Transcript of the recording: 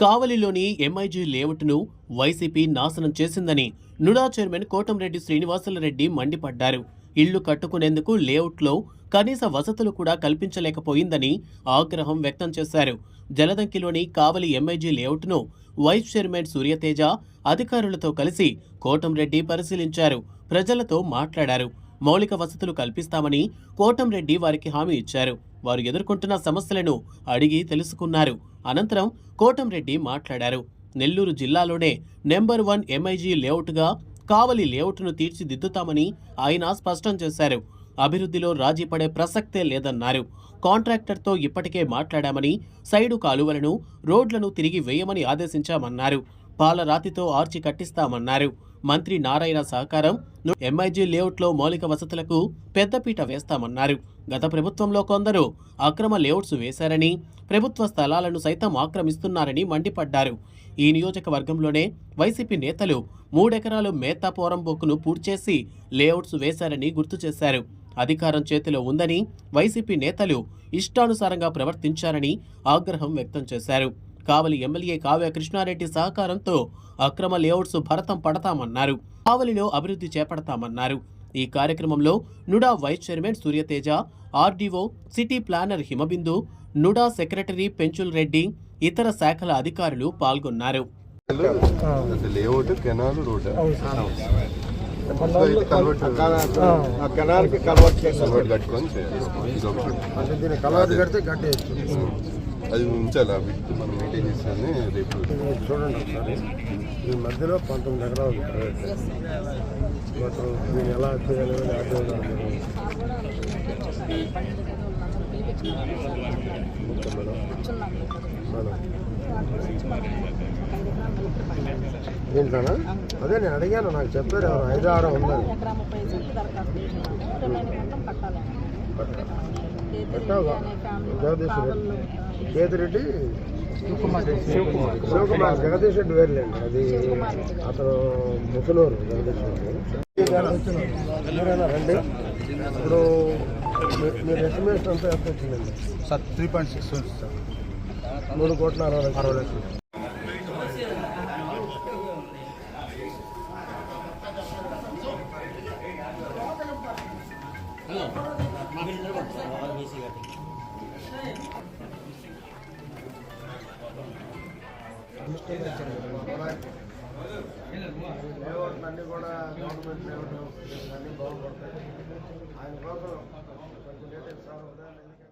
కావలిలోని MIG లేఅవుట్ను YCP నాశనం చేసిందని నుడా చైర్మన్ కోటంరెడ్డి శ్రీనివాసులరెడ్డి మండిపడ్డారు. ఇళ్ళు కట్టుకునేందుకు లేఅవుట్లో కనీస వసతులు కూడా కల్పించలేకపోయిందని ఆగ్రహం వ్యక్తం చేశారు. జలదంకిలోని కావలి ఎంఐజీ లేఅవుట్ను వైస్ చైర్మన్ సూర్యతేజ అధికారులతో కలిసి కోటంరెడ్డి పరిశీలించారు. ప్రజలతో మాట్లాడారు. మౌలిక వసతులు కల్పిస్తామని కోటంరెడ్డి వారికి హామీ ఇచ్చారు. వారు ఎదుర్కొంటున్న సమస్యలను అడిగి తెలుసుకున్నారు. అనంతరం కోటంరెడ్డి మాట్లాడారు. నెల్లూరు జిల్లాలోనే నెంబర్ వన్ ఎంఐజీ లేఅవుట్గా కావలి లేఅవుట్ను తీర్చిదిద్దుతామని ఆయన స్పష్టం చేశారు. అభివృద్ధిలో రాజీ పడే ప్రసక్తే లేదన్నారు. కాంట్రాక్టర్తో ఇప్పటికే మాట్లాడామని సైడు కాలువలను రోడ్లను తిరిగి వేయమని ఆదేశించామన్నారు. పాలరాతితో ఆర్చి కట్టిస్తామన్నారు. మంత్రి నారాయణ సహకారం ఎంఐజీ లేఅవుట్లో మౌలిక వసతులకు పెద్దపీట వేస్తామన్నారు. గత ప్రభుత్వంలో కొందరు అక్రమ లేఅవుట్స్ వేశారని ప్రభుత్వ స్థలాలను సైతం ఆక్రమిస్తున్నారని మండిపడ్డారు. ఈ నియోజకవర్గంలోనే వైసీపీ నేతలు మూడెకరాలు మేత్తా పోరంబోకును పూడ్చేసి లేఅవుట్స్ వేశారని గుర్తు చేశారు. అధికారం చేతిలో ఉందని వైసీపీ నేతలు ఇష్టానుసారంగా ప్రవర్తించారని ఆగ్రహం వ్యక్తం చేశారు. కావలి ఎమ్మెల్యే కావ్య కృష్ణారెడ్డి సహకారంతో అక్రమ లేఅవుట్స్ భరతం పడతామన్నారు. కావలిలో అభివృద్ధి చేపడతామన్నారు. ఈ కార్యక్రమంలో NUDA vice chairman Suryateja RDO city planner Himabindu NUDA secretary Penchal Reddy ఇతర శాఖల అధికారులు పాల్గొన్నారు. అది. ఉంచాలి చేస్తానే రేపు చూడండి ఒకసారి. ఈ మధ్యలో పంతొమ్మిది ఎకరాలు మొత్తం దీన్ని ఎలా చేయాలి దీంట్లోనా అదే నేను అడిగాను నాకు చెప్పారు ఐదు ఆరు ఉందని ఎకరా ముప్పై సెంట్లు దరఖాస్తు చేసినాము రిమైనింగ్ మొత్తం కట్టాలి పెట్టావా? జగదీష్ రెడ్డి కేతిరెడ్డి శివకుమార్ జగదీష్ రెడ్డి వేరులేండి అది అతను ముసలూరు జగదీష్ రెడ్డి. మీరేనా రండి? ఇప్పుడు మీరు ఎస్టిమేషన్ అంతా ఎంత వచ్చిందండి? Sir three point six sir. మూడు కోట్ల అరవై. అరవై లక్షలు. అన్నీ కూడా గవర్నమెంట్ లేఅవుట్ అన్నీ బాగుపడతాయి ఆయన కోసం కొంచెం డీటెయిల్స్ కావాలి